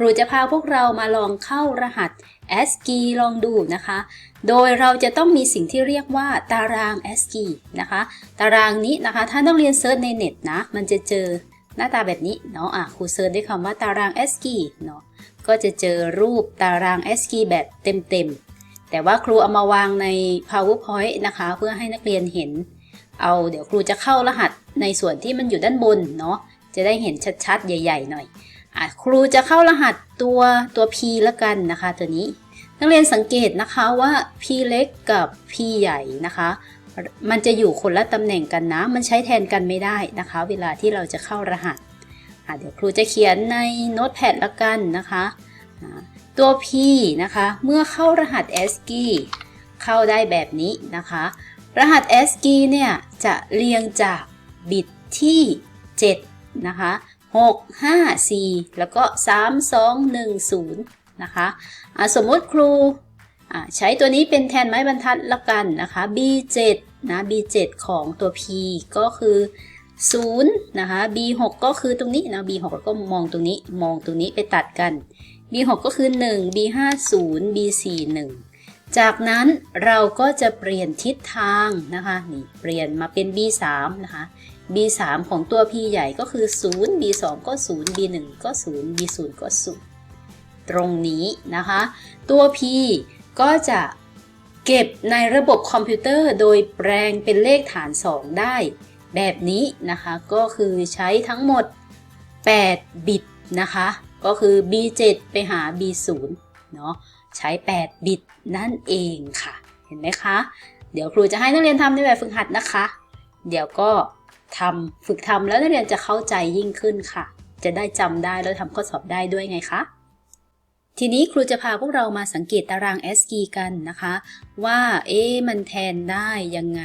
ครูจะพาพวกเรามาลองเข้ารหัส ASCII ลองดูนะคะ โดยเราจะต้องมีสิ่งที่เรียกว่าตาราง ASCII นะคะ ตารางนี้นะคะ ถ้านักเรียนเซิร์ชในเน็ตนะ มันจะเจอหน้าตาแบบนี้เนาะ อะ ครูเซิร์ชด้วยคำว่าตาราง ASCII เนาะ ก็จะเจอรูปตาราง ASCII แบบเต็มๆ แต่ว่าครูเอามาวางใน PowerPoint นะคะ เพื่อให้นักเรียนเห็น เอาเดี๋ยวครูจะเข้ารหัสในส่วนที่มันอยู่ด้านบนเนาะ จะได้เห็นชัดๆ ใหญ่ ๆ หน่อย ครูจะเข้ารหัสตัวตัว P ละกันนะคะตัวนี้ นักเรียนสังเกตนะคะว่า P เล็กกับ P ใหญ่นะคะ มันจะอยู่คนละตำแหน่งกันนะ มันใช้แทนกันไม่ได้นะคะ เวลาที่เราจะเข้ารหัสเดี๋ยวครูจะเขียนในโน้ตแพดละกันนะคะตัว P นะคะ เมื่อเข้ารหัส ASCII เข้าได้แบบนี้นะคะ รหัส ASCII เนี่ยจะเรียงจากบิตที่ 7 นะคะ 6 5 4 แล้วก็ 3 2 1 0 นะคะะสมมติครูใช้ตัวนี้เป็นแทนไม้บรรทัดละกันนะคะ B7 นะ B7 ของตัว P ก็คือ0นะคะ B6 ก็คือตรงนี้นะ B6 แล้วก็มองตรงนี้ มองตรงนี้ไปตัดกัน B6 ก็คือ 1 B50 B41 จากนั้นเราก็จะเปลี่ยนทิศทางนะคะ นี่เปลี่ยนมาเป็น B3 นะคะ B3 ของตัว P ใหญ่ก็คือ 0 B2 ก็ 0 B1 ก็ 0 B0 ก็ 0 ตรงนี้นะคะ ตัว P ก็จะเก็บในระบบคอมพิวเตอร์โดยแปลงเป็นเลขฐาน 2 ได้ แบบนี้นะคะ ก็คือใช้ทั้งหมด 8 บิตนะคะ ก็คือ B7 ไปหา B0 เนาะใช้ 8 บิตนั่นเองค่ะ เห็นไหมคะ เดี๋ยวครูจะให้นักเรียนทำในแบบฝึกหัดนะคะ เดี๋ยวก็ ทำฝึกทำแล้วนักเรียนจะเข้าใจยิ่งขึ้นค่ะ จะได้จำได้แล้วทำข้อสอบได้ด้วยไงคะทีนี้ครูจะพาพวกเรามาสังเกตตาราง ASCII กันนะคะ ว่าเอ๊มันแทนได้ยังไง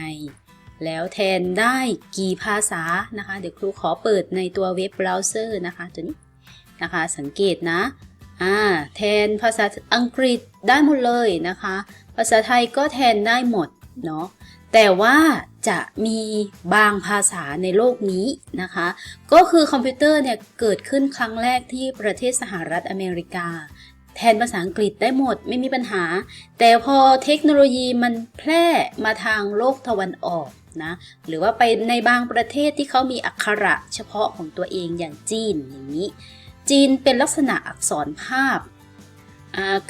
แล้วแทนได้กี่ภาษานะคะ เดี๋ยวครูขอเปิดในตัวเว็บเบราว์เซอร์นะคะตัวนี้นะคะสังเกตนะอ่าแทนภาษาอังกฤษได้หมดเลยนะคะ ภาษาไทยก็แทนได้หมดเนาะ แต่ว่าจะมีบางภาษาในโลกนี้นะคะ ก็คือคอมพิวเตอร์เนี่ยเกิดขึ้นครั้งแรกที่ประเทศสหรัฐอเมริกา แทนภาษาอังกฤษได้หมดไม่มีปัญหา แต่พอเทคโนโลยีมันแพร่มาทางโลกตะวันออกนะหรือว่าไปในบางประเทศที่เขามีอักขระเฉพาะของตัวเองอย่างจีนอย่างนี้ จีนเป็นลักษณะอักษรภาพ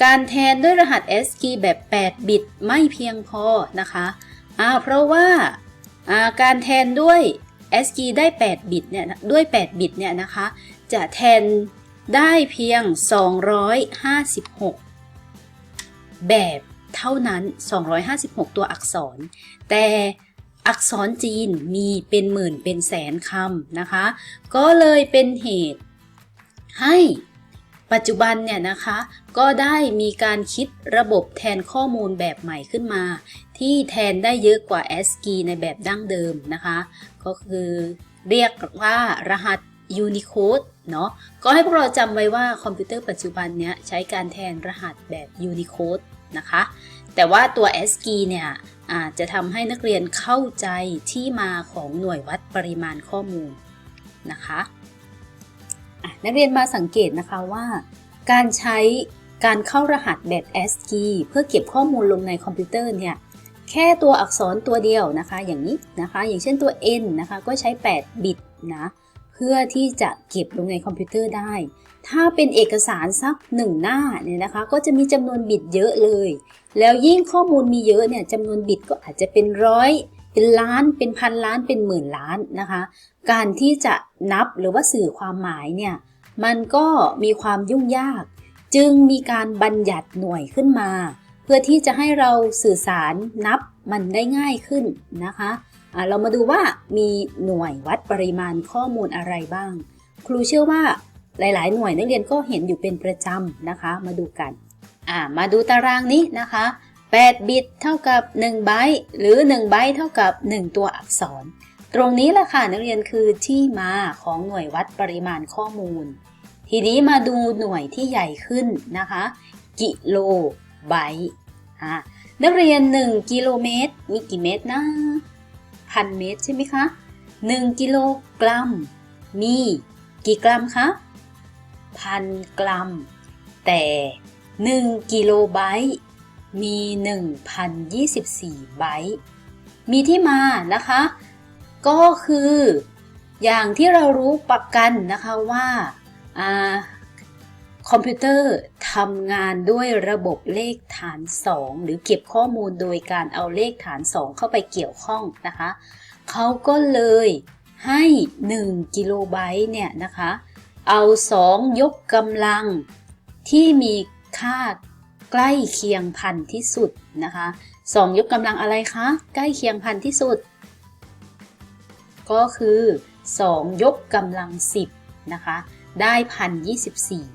การแทนด้วยรหัส ASCII แบบ 8 บิตไม่เพียงพอนะคะะเพราะว่าการแทนด้วย ASCII ได้ 8 บิตเนี่ยด้วย 8 บิตเนี่ยนะคะ จะแทนได้เพียง 256 แบบเท่านั้น 256 ตัวอักษร แต่อักษรจีนมีเป็นหมื่นเป็นแสนคำนะคะ ก็เลยเป็นเหตุให้ปัจจุบันเนี่ยนะคะ ก็ได้มีการคิดระบบแทนข้อมูลแบบใหม่ขึ้นมา ที่แทนได้เยอะกว่า ASCII ในแบบดั้งเดิมนะคะ ก็คือเรียกว่ารหัส Unicode เนาะก็ให้พวกเราจำไว้ว่าคอมพิวเตอร์ปัจจุบันเนี้ยใช้การแทนรหัสแบบ Unicode นะคะ แต่ว่าตัว ASCII เนี่ยจจะทำให้นักเรียนเข้าใจที่มาของหน่วยวัดปริมาณข้อมูลนะคะนักเรียนมาสังเกตนะคะว่าการใช้การเข้ารหัสแบบ ASCII เพื่อเก็บข้อมูลลงในคอมพิวเตอร์เนี่ย แค่ตัวอักษรตัวเดียวนะคะ อย่างนี้นะคะ อย่างเช่นตัว n นะคะ ก็ใช้ 8 บิตนะ เพื่อที่จะเก็บลงในคอมพิวเตอร์ได้ ถ้าเป็นเอกสารสักหนึ่งหน้าเนี่ยนะคะ ก็จะมีจำนวนบิตเยอะเลย แล้วยิ่งข้อมูลมีเยอะเนี่ยจำนวนบิตก็อาจจะเป็นร้อย เป็นล้าน เป็นพันล้าน เป็นหมื่นล้านนะคะ การที่จะนับหรือว่าสื่อความหมายเนี่ย มันก็มีความยุ่งยาก จึงมีการบัญญัติหน่วยขึ้นมา เพื่อที่จะให้เราสื่อสารนับมันได้ง่ายขึ้นนะคะะเรามาดูว่ามีหน่วยวัดปริมาณข้อมูลอะไรบ้าง ครูเชื่อว่าหลาย ๆ หน่วยนักเรียนก็เห็นอยู่เป็นประจำนะคะ มาดูกัน มาดูตารางนี้นะคะ 8 บิตเท่ากับ 1 ไบต์หรือ 1 ไบต์เท่ากับ 1 ตัวอักษร ตรงนี้แหละค่ะนักเรียนคือที่มาของหน่วยวัดปริมาณข้อมูล ทีนี้มาดูหน่วยที่ใหญ่ขึ้นนะคะ กิโล ไบต์นักเรียน 1 กิโลเมตร มีกี่เมตรนะพันเมตรใช่ไหมคะ 1 กิโลกรัม มีกี่กรัมคะพันกรัม แต่ 1 กิโลไบต์มี 1,024 ไบต์มีที่มานะคะ ก็คือ อย่างที่เรารู้ประกันนะคะว่า คอมพิวเตอร์ทำงานด้วยระบบเลขฐาน 2 หรือเก็บข้อมูลโดยการเอาเลขฐาน 2 เข้าไปเกี่ยวข้องนะคะเขาก็เลยให้ 1 กิโลไบต์เนี่ยนะคะ เอา 2 ยกกำลังที่มีค่าใกล้เคียงพันที่สุดนะคะ 2 ยกกำลังอะไรคะ ใกล้เคียงพันที่สุด ก็คือ 2 ยกกำลัง 10 นะคะ ได้พันยี่สิบสี่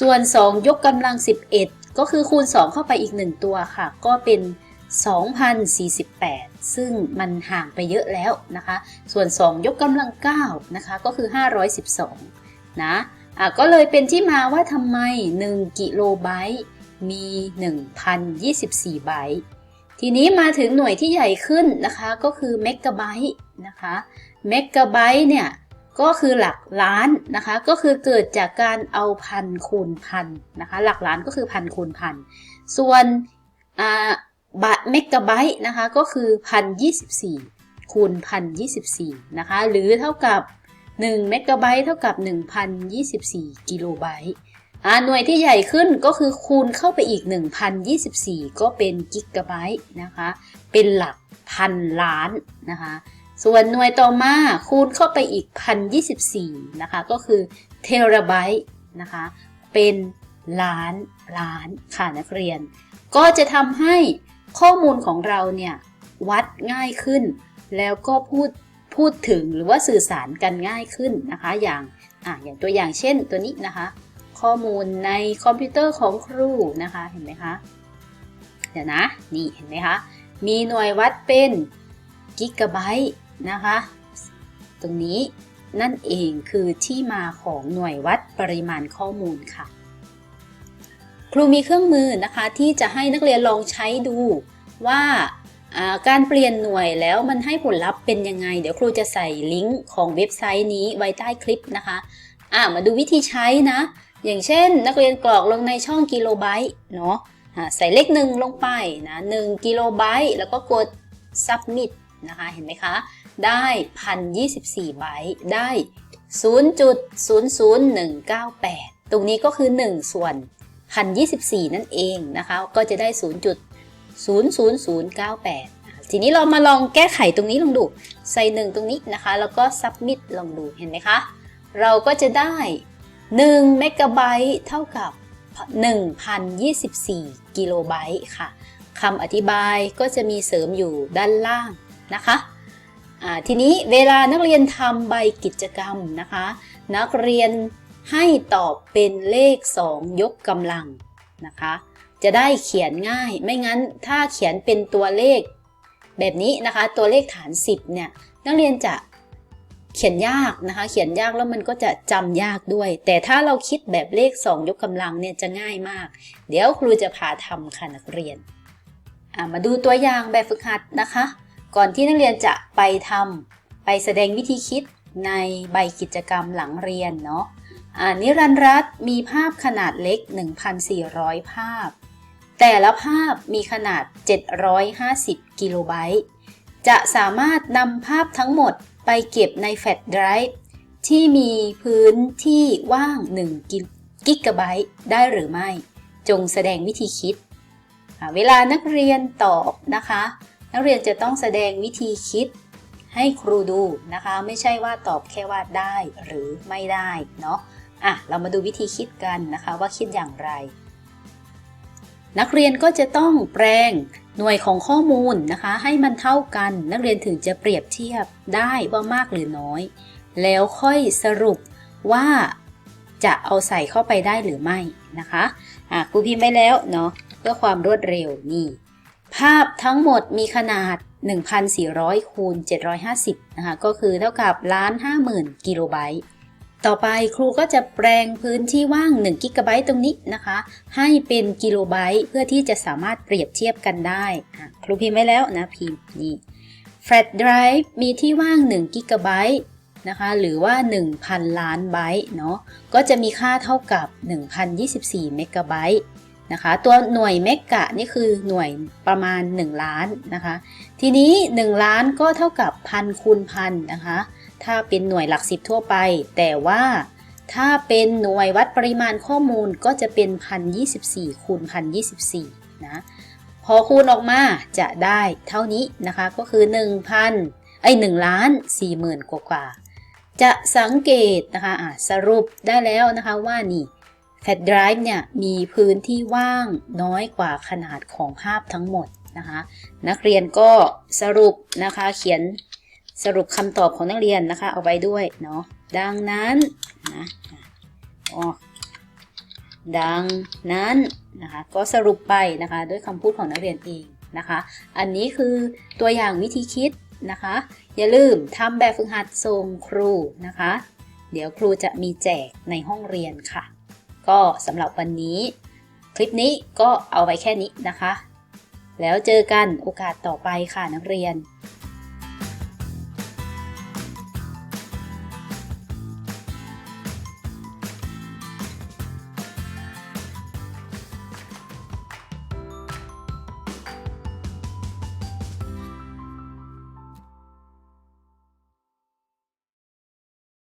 ส่วน 2 ยกกำลัง 11 ก็คือคูณ 2 เข้าไปอีก 1 ตัวค่ะ ก็เป็น 2,048 ซึ่งมันห่างไปเยอะแล้วนะคะ ส่วน 2 ยกกำลัง9นะคะก็คือ 512 นะอะก็เลยเป็นที่มาว่าทำไม 1 กิโลไบต์มี 1,024 ไบต์ทีนี้มาถึงหน่วยที่ใหญ่ขึ้นนะคะก็คือเมกะไบต์นะคะเมกะไบต์เนี่ย ก็คือหลักล้านนะคะ ก็คือเกิดจากการเอาพันคูณพันนะคะ หลักล้านก็คือพันคูณพัน ส่วนบาทเมกะไบต์นะคะก็คือพันยี่สิบสี่คูณพันยี่สิบสี่นะคะ หรือเท่ากับ1เมกะไบต์เท่ากับ 1,024 กิโลไบต์อ่าหน่วยที่ใหญ่ขึ้นก็คือคูณเข้าไปอีก 1,024 ก็เป็นกิกะไบต์นะคะ เป็นหลักพันล้านนะคะ ส่วนหน่วยต่อมาคูณเข้าไปอีก 1,024 นะคะ ก็คือเทราไบต์นะคะ เป็นล้านล้านค่ะนักเรียน ก็จะทำให้ข้อมูลของเราเนี่ย วัดง่ายขึ้น แล้วก็พูดพูดถึงหรือว่าสื่อสารกันง่ายขึ้นนะคะ อย่างอะอย่างตัวอย่างเช่นตัวนี้นะคะ ข้อมูลในคอมพิวเตอร์ของครูนะคะเห็นไหมคะเดี๋ยวนะ นี่เห็นไหมคะ มีหน่วยวัดเป็นกิกะไบต์ นะคะ ตรงนี้นั่นเองคือที่มาของหน่วยวัดปริมาณข้อมูลค่ะ ครูมีเครื่องมือนะคะที่จะให้นักเรียนลองใช้ดูว่าการเปลี่ยนหน่วยแล้วมันให้ผลลัพธ์เป็นยังไง เดี๋ยวครูจะใส่ลิงก์ของเว็บไซต์นี้ไว้ใต้คลิปนะคะะมาดูวิธีใช้นะ อย่างเช่น นักเรียนกรอกลงในช่องกิโลไบต์เนาะใส่เลขหนึ่งลงไปนะหนึ่งกิโลไบต์แล้วก็กด submit นะคะ เห็นไหมคะ ได้1,024ไบต์ได้0.00198ตรงนี้ก็คือ1ส่วน1,024นั่นเองนะคะ ก็จะได้0.00098ทีนี้เรามาลองแก้ไขตรงนี้ลองดู ใส่1ตรงนี้นะคะ แล้วก็ submit ลองดูเห็นไหมคะ เราก็จะได้1เมกะไบต์เท่ากับ 1,024 กิโลไบต์ค่ะคำอธิบายก็จะมีเสริมอยู่ด้านล่างนะคะ ทีนี้เวลานักเรียนทำใบกิจกรรมนะคะ นักเรียนให้ตอบเป็นเลข 2 ยกกำลังนะคะ จะได้เขียนง่าย ไม่งั้นถ้าเขียนเป็นตัวเลข แบบนี้นะคะ ตัวเลขฐาน 10 เนี่ย นักเรียนจะเขียนยากนะคะ เขียนยากแล้วมันก็จะจำยากด้วย แต่ถ้าเราคิดแบบเลข 2 ยกกำลังเนี่ยจะง่ายมาก เดี๋ยวครูจะพาทำค่ะนักเรียน มาดูตัวอย่างแบบฝึกหัดนะคะ ก่อนที่นักเรียนจะไปทำไปแสดงวิธีคิดในใบกิจกรรมหลังเรียนเนาะนิรันรัตมีภาพขนาดเล็ก 1,400 ภาพ แต่ละภาพมีขนาด 750 กิโลไบต์ จะสามารถนำภาพทั้งหมดไปเก็บในแฟลชไดรฟ์ที่มีพื้นที่ว่าง 1 กิกะไบต์ได้หรือไม่ จงแสดงวิธีคิด เวลานักเรียนตอบนะคะ นักเรียนจะต้องแสดงวิธีคิดให้ครูดูนะคะ ไม่ใช่ว่าตอบแค่ว่าได้หรือไม่ได้เนาะอะเรามาดูวิธีคิดกันนะคะว่าคิดอย่างไร นักเรียนก็จะต้องแปลงหน่วยของข้อมูลนะคะ ให้มันเท่ากัน นักเรียนถึงจะเปรียบเทียบได้ว่ามากหรือน้อย แล้วค่อยสรุปว่าจะเอาใส่เข้าไปได้หรือไม่นะคะอะครูพิมพ์ไว้แล้วเนาะเพื่อความรวดเร็วนี่ ภาพทั้งหมดมีขนาด 1,400 คูณ 750 นะคะ ก็คือเท่ากับล้าน50,000กิโลไบต์ต่อไปครูก็จะแปลงพื้นที่ว่าง1กิกะไบต์ตรงนี้นะคะ ให้เป็นกิโลไบต์เพื่อที่จะสามารถเปรียบเทียบกันได้ ครูพิมพ์ไว้แล้วนะพิมพ์นี่แฟลชไดรฟ์มีที่ว่าง1กิกะไบต์นะคะ หรือว่า 1,000 ล้านไบต์เนาะก็จะมีค่าเท่ากับ 1,024 เมกะไบต์ นะคะ ตัวหน่วยเมกะนี่คือหน่วยประมาณ 1 ล้านนะคะ ทีนี้ 1 ล้านก็เท่ากับพันคูณพันนะคะ ถ้าเป็นหน่วยหลักสิบทั่วไป แต่ว่าถ้าเป็นหน่วยวัดปริมาณข้อมูลก็จะเป็น1,024คูณ1,024นะพอคูณออกมาจะได้เท่านี้นะคะก็คือ1,000ไอ้1ล้าน4หมื่นกว่าๆจะสังเกตนะคะะสรุปได้แล้วนะคะว่านี่ แฟลชไดรฟ์เนี่ยมีพื้นที่ว่างน้อยกว่าขนาดของภาพทั้งหมดนะคะ นักเรียนก็สรุปนะคะเขียนสรุปคำตอบของนักเรียนนะคะ เอาไว้ด้วยเนาะดังนั้นนะอ๋อดังนั้นนะคะก็สรุปไปนะคะด้วยคำพูดของนักเรียนเองนะคะ อันนี้คือตัวอย่างวิธีคิดนะคะ อย่าลืมทำแบบฝึกหัดส่งครูนะคะ เดี๋ยวครูจะมีแจกในห้องเรียนค่ะ ก็สำหรับวันนี้ คลิปนี้ก็เอาไว้แค่นี้นะคะ แล้วเจอกันโอกาสต่อไปค่ะนักเรียน